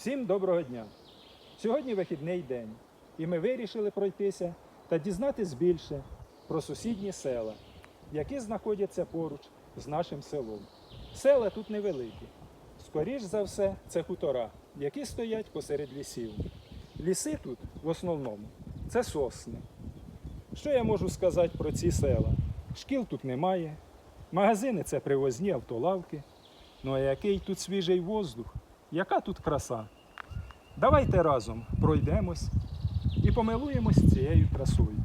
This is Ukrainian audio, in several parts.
Всім доброго дня! Сьогодні вихідний день, і ми вирішили пройтися та дізнатись більше про сусідні села, які знаходяться поруч з нашим селом. Села тут невеликі. Скоріш за все, це хутора, які стоять посеред лісів. Ліси тут в основному це сосни. Що я можу сказати про ці села? Шкіл тут немає, магазини це привозні автолавки. Ну а який тут свіжий воздух, яка тут краса? Давайте разом пройдемось і помилуємось цією красою.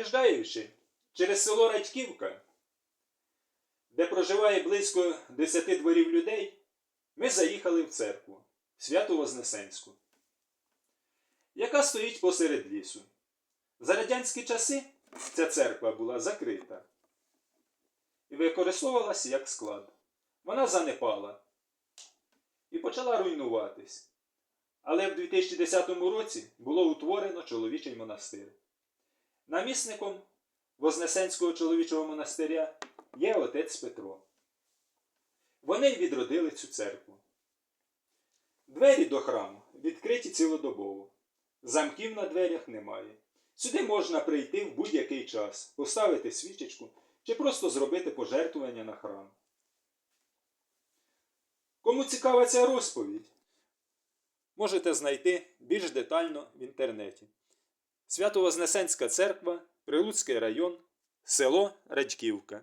Проїжджаючи через село Радьківка, де проживає близько 10 дворів людей, ми заїхали в церкву Свято Вознесенську, яка стоїть посеред лісу. За радянські часи ця церква була закрита і використовувалася як склад. Вона занепала і почала руйнуватись. Але в 2010 році було утворено чоловічий монастир. Намісником Вознесенського чоловічого монастиря є отець Петро. Вони відродили цю церкву. Двері до храму відкриті цілодобово. Замків на дверях немає. Сюди можна прийти в будь-який час, поставити свічечку чи просто зробити пожертвування на храм. Кому цікава ця розповідь, можете знайти більш детально в інтернеті. Свято-Вознесенська церква, Прилуцький район, село Радьківка.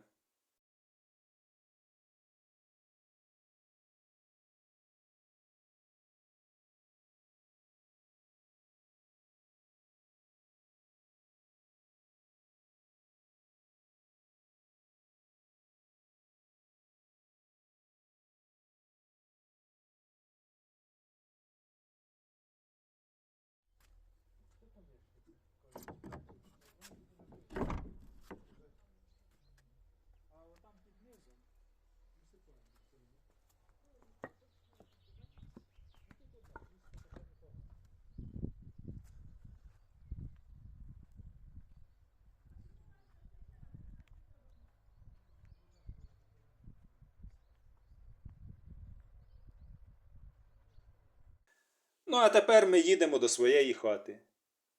Ну, а тепер ми їдемо до своєї хати,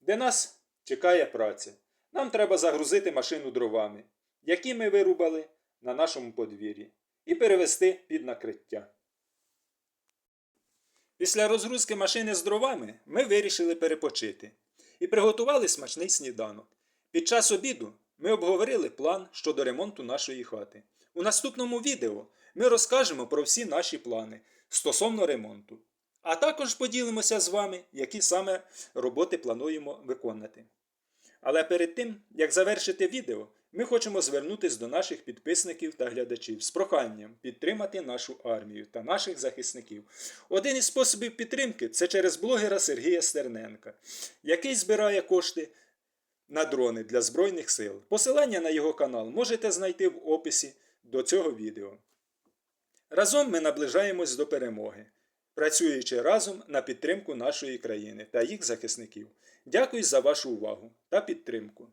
де нас чекає праця. Нам треба загрузити машину дровами, які ми вирубали на нашому подвір'ї, і перевезти під накриття. Після розгрузки машини з дровами ми вирішили перепочити і приготували смачний сніданок. Під час обіду ми обговорили план щодо ремонту нашої хати. У наступному відео ми розкажемо про всі наші плани стосовно ремонту. А також поділимося з вами, які саме роботи плануємо виконати. Але перед тим, як завершити відео, ми хочемо звернутися до наших підписників та глядачів з проханням підтримати нашу армію та наших захисників. Один із способів підтримки це через блогера Сергія Стерненка, який збирає кошти на дрони для Збройних сил. Посилання на його канал можете знайти в описі до цього відео. Разом ми наближаємось до перемоги, працюючи разом на підтримку нашої країни та їх захисників. Дякую за вашу увагу та підтримку.